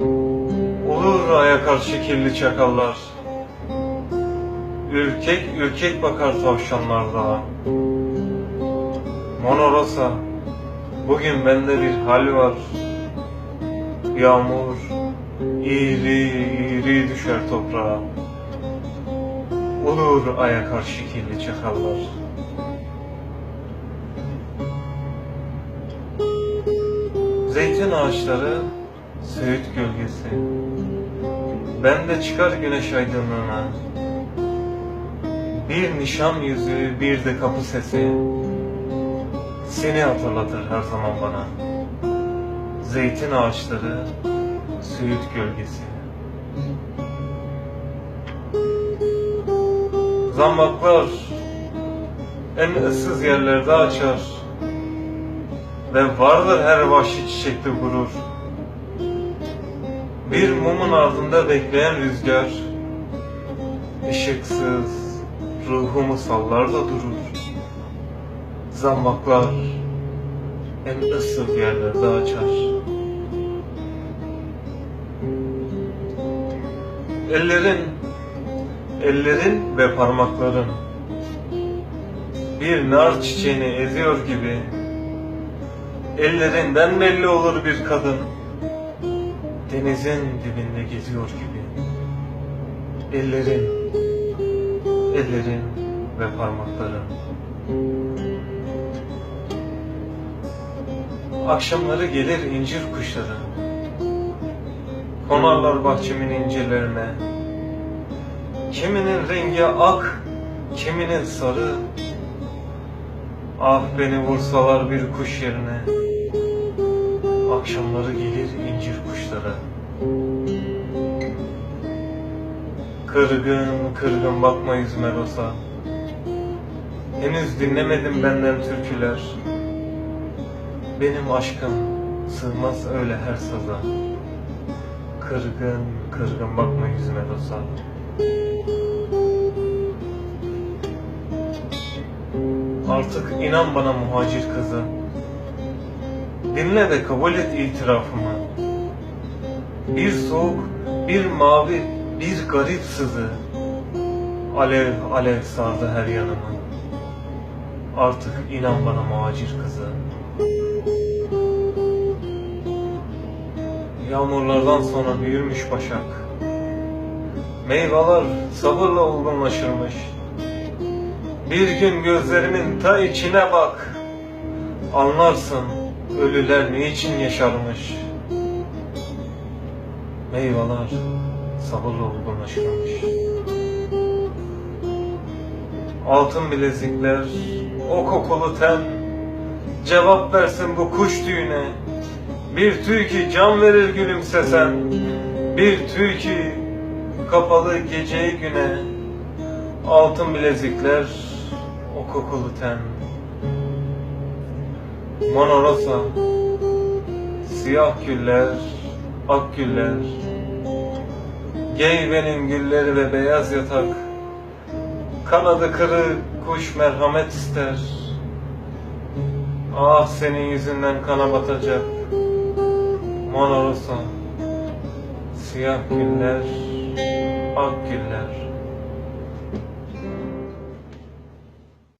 Olur aya karşı kirli çakallar. Ürkek ürkek bakar tavşanlar dağa Mona Rosa Bugün bende bir hal var. Yağmur iri iri düşer toprağa. Olur aya karşı kirli çakallar. Zeytin ağaçları Söğüt gölgesi. Ben de çıkar güneş aydınlığına. Bir nişan yüzüğü bir de kapı sesi. Seni hatırlatır her zaman bana. Zeytin ağaçları Söğüt gölgesi. Zambaklar en ıssız yerlerde açar. Ve vardır her vahşi çiçekte gurur. Bir mumun ardında bekleyen rüzgar, ışıksız ruhumu sallar da durur. Zambaklar en ıssız yerlerde açar. Ellerin, ellerin ve parmakların bir nar çiçeğini eziyor gibi Ellerinden belli olur bir kadın Denizin dibinde geziyor gibi. Ellerin, ellerin ve parmakların. Akşamları gelir incir kuşları. Konarlar bahçemin incirlerine. Kiminin rengi ak, kiminin sarı. Ah beni vursalar bir kuş yerine Akşamları gelir incir kuşları Kırgın kırgın bakma yüzüme Rosa Henüz dinlemedim benden türküler. Benim aşkım sığmaz öyle her saza. Kırgın kırgın bakma yüzüme Rosa Artık inan bana muhacir kızı Dinle de kabul et itirafımı. Bir soğuk, bir mavi, bir garip sızı. Alev alev sardı her yanımı Artık inan bana muhacir kızı. Yağmurlardan sonra büyürmüş başak. Meyveler sabırla olgunlaşırmış. Bir gün gözlerimin ta içine bak. Anlarsın ölüler niçin yaşarmış? Meyveler sabırla olgunlaşırmış Altın bilezikler, o kokulu ten Cevap versin bu kuş düğüne. Bir tüy ki can verir gülümsesen Bir tüy ki kapalı geceyi güne. Altın bilezikler, o kokulu ten Mona Rosa Siyah güller, ak güller. Geyvenin gülleri ve beyaz yatak. Kanadı kırık kuş merhamet ister. Ah senin yüzünden kana batacak. Mona Rosa Siyah güller, ak güller